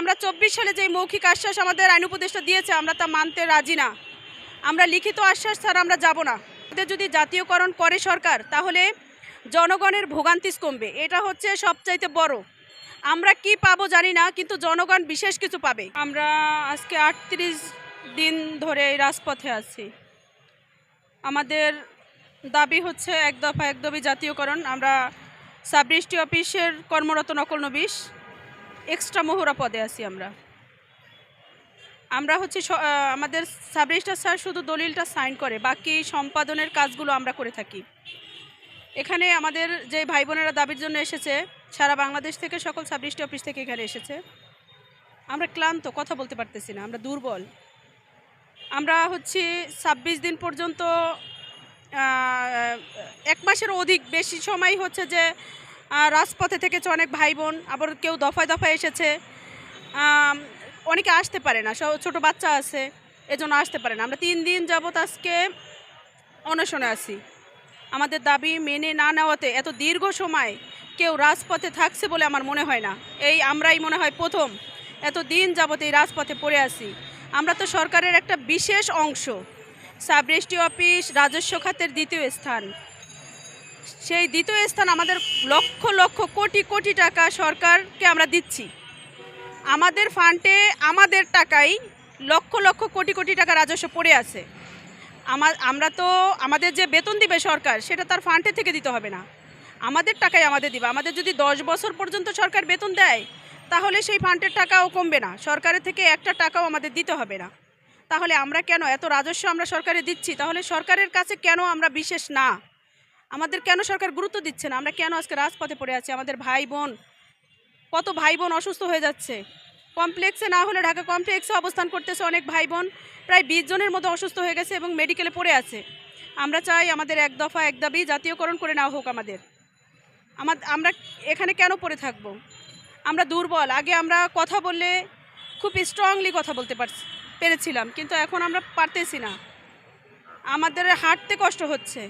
আমরা চব্বিশ সালে যে মৌখিক আশ্বাস আমাদের আইন উপদেষ্টা দিয়েছে, আমরা তা মানতে রাজি না। আমরা লিখিত আশ্বাস ছাড়া আমরা যাব না। আমাদের যদি জাতীয়করণ করে সরকার, তাহলে জনগণের ভোগান্তিস কমবে। এটা হচ্ছে সবচাইতে বড়। আমরা কি পাবো জানি না, কিন্তু জনগণ বিশেষ কিছু পাবে। আমরা আজকে আটত্রিশ দিন ধরে এই রাজপথে আছি। আমাদের দাবি হচ্ছে এক দফা, এক দাবি জাতীয়করণ। আমরা সাবরেজিস্ট্রি অফিসের কর্মরত নকল নবিশ। এক্সট্রা মোহরা পদে আছি আমরা। আমরা হচ্ছে আমাদের সাবরেজিস্টার স্যার শুধু দলিলটা সাইন করে, বাকি সম্পাদনের কাজগুলো আমরা করে থাকি। এখানে আমাদের যে ভাই বোনেরা দাবির জন্য এসেছে, সারা বাংলাদেশ থেকে সকল সাবরেজিস্ট্রি অফিস থেকে এখানে এসেছে। আমরা ক্লান্ত, কথা বলতে পারতেছি না, আমরা দুর্বল। আমরা হচ্ছে ছাব্বিশ দিন পর্যন্ত এক মাসের অধিক বেশি সময় হচ্ছে যে রাজপথে থেকেছে অনেক ভাই বোন আবার কেউ দফায় দফায় এসেছে। অনেকে আসতে পারে না ছোটো বাচ্চা আছে, এজন্য আসতে পারে না। আমরা তিন দিন যাবত আজকে অনশনে আছি। আমাদের দাবি মেনে না নেওয়াতে এত দীর্ঘ সময় কেউ রাজপথে থাকছে বলে আমার মনে হয় না। এই আমরাই মনে হয় প্রথম এত দিন যাবত এই রাজপথে পড়ে আছি। আমরা তো সরকারের একটা বিশেষ অংশ। সাবরেজিস্ট্রি অফিস, রাজস্ব খাতের দ্বিতীয় স্থান। সেই দ্বিতীয় স্থান আমাদের লক্ষ লক্ষ কোটি কোটি টাকা সরকারকে আমরা দিচ্ছি। আমাদের ফান্ডে আমাদের টাকাই লক্ষ লক্ষ কোটি কোটি টাকা রাজস্ব পড়ে আছে। আমার আমরা তো আমাদের যে বেতন দিবে সরকার, সেটা তার ফান্ডে থেকে দিতে হবে না। আমাদের টাকাই আমাদের দিবে। আমাদের যদি দশ বছর পর্যন্ত সরকার বেতন দেয়, তাহলে সেই ফান্ডের টাকাও কমবে না। সরকারের থেকে একটা টাকাও আমাদের দিতে হবে না। তাহলে আমরা কেন এত রাজস্ব আমরা সরকারে দিচ্ছি? তাহলে সরকারের কাছে কেন আমরা বিশেষ না? আমাদের কেন সরকার গুরুত্ব দিচ্ছে না? আমরা কেন আজকে রাজপথে পড়ে আছি? আমাদের ভাই বোন, কত ভাই বোন অসুস্থ হয়ে যাচ্ছে। কমপ্লেক্সে না হলে ঢাকা কমপ্লেক্সে অবস্থান করতেছে অনেক ভাই বোন, প্রায় বিশ জনের মতো অসুস্থ হয়ে গেছে এবং মেডিকেলে পড়ে আছে। আমরা চাই আমাদের এক দফা, এক দাবি জাতীয়করণ করে নেওয়া হোক আমাদের। আমাদ- আমরা এখানে কেন পড়ে থাকব? আমরা দুর্বল। আগে আমরা কথা বললে খুব স্ট্রংলি কথা বলতে পারছি পেরেছিলাম, কিন্তু এখন আমরা পারতেছি না। আমাদের হাঁটতে কষ্ট হচ্ছে।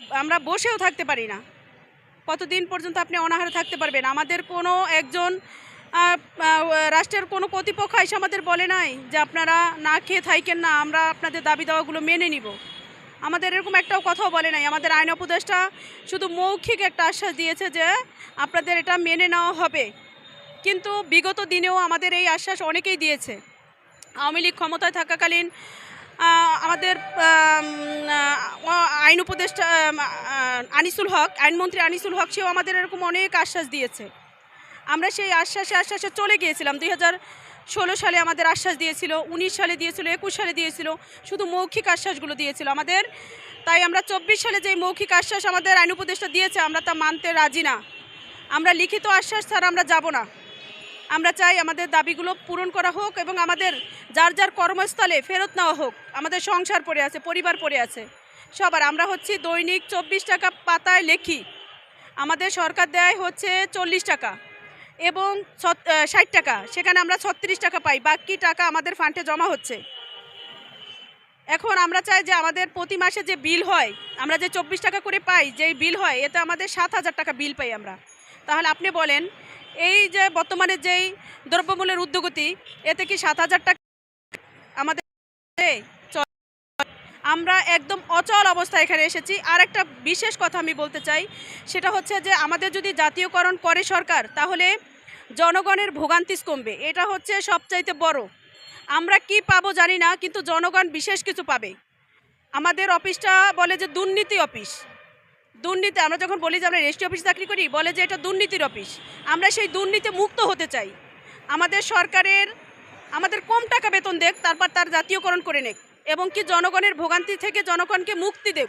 আমরা বসেও থাকতে পারি না। কতদিন পর্যন্ত আপনি অনাহারে থাকতে পারবেন? আমাদের কোনো একজন রাষ্ট্রের কোনো কর্তৃপক্ষ এসে আমাদের বলে নাই যে আপনারা না খেয়ে থাইকেন না, আমরা আপনাদের দাবি দাওয়াগুলো মেনে নিব। আমাদের এরকম একটাও কথাও বলে নাই। আমাদের আইন উপদেষ্টা শুধু মৌখিক একটা আশ্বাস দিয়েছে যে আপনাদের এটা মেনে নেওয়া হবে। কিন্তু বিগত দিনেও আমাদের এই আশ্বাস অনেকেই দিয়েছে। আওয়ামী লীগ ক্ষমতায় থাকাকালীন আমাদের আইন উপদেষ্টা আনিসুল হক, আইনমন্ত্রী আনিসুল হক, সেও আমাদের এরকম অনেক আশ্বাস দিয়েছে। আমরা সেই আশ্বাসে আশ্বাসে চলে গিয়েছিলাম। দুই ষোলো সালে আমাদের আশ্বাস দিয়েছিল, উনিশ সালে দিয়েছিল, একুশ সালে দিয়েছিল, শুধু মৌখিক আশ্বাসগুলো দিয়েছিল আমাদের। তাই আমরা চব্বিশ সালে যে মৌখিক আশ্বাস আমাদের আইন উপদেষ্টা দিয়েছে, আমরা তা মানতে রাজি না। আমরা লিখিত আশ্বাস ছাড়া আমরা যাব না। আমরা চাই আমাদের দাবিগুলো পূরণ করা হোক এবং আমাদের যার যার কর্মস্থলে ফেরত নেওয়া হোক। আমাদের সংসার পড়ে আছে, পরিবার পড়ে আছে। সবার আমরা হচ্ছে দৈনিক চব্বিশ টাকা পাতায় লেখি। আমাদের সরকার দেয় হচ্ছে চল্লিশ টাকা এবং ষাট টাকা। সেখানে আমরা ছত্রিশ টাকা পাই, বাকি টাকা আমাদের ফান্ডে জমা হচ্ছে। এখন আমরা চাই যে আমাদের প্রতি মাসে যে বিল হয়, আমরা যে চব্বিশ টাকা করে পাই, যেই বিল হয়, এতে আমাদের সাত হাজার টাকা বিল পাই আমরা। তাহলে আপনি বলেন, এই যে বর্তমানে যেই দ্রব্যমূল্যের উদ্যোগতি, এতে কি সাত হাজার টাকা আমাদের আমরা একদম অচল অবস্থায় এখানে এসেছি। আর একটা বিশেষ কথা আমি বলতে চাই, সেটা হচ্ছে যে আমাদের যদি জাতীয়করণ করে সরকার, তাহলে জনগণের ভোগান্তিস কমবে। এটা হচ্ছে সবচাইতে বড়। আমরা কি পাবো জানি না, কিন্তু জনগণ বিশেষ কিছু পাবে। আমাদের অফিসটা বলে যে দুর্নীতি অফিস। দুর্নীতি, আমরা যখন বলি যে আমরা রেজিস্ট্রি অফিস চাকরি করি, বলে যে এটা দুর্নীতির অফিস। আমরা সেই দুর্নীতি মুক্ত হতে চাই। আমাদের সরকারের, আমাদের কম টাকা বেতন দেখ তারপর তার জাতীয়করণ করে নেক এবং কি জনগণের ভোগান্তি থেকে জনগণকে মুক্তি দেব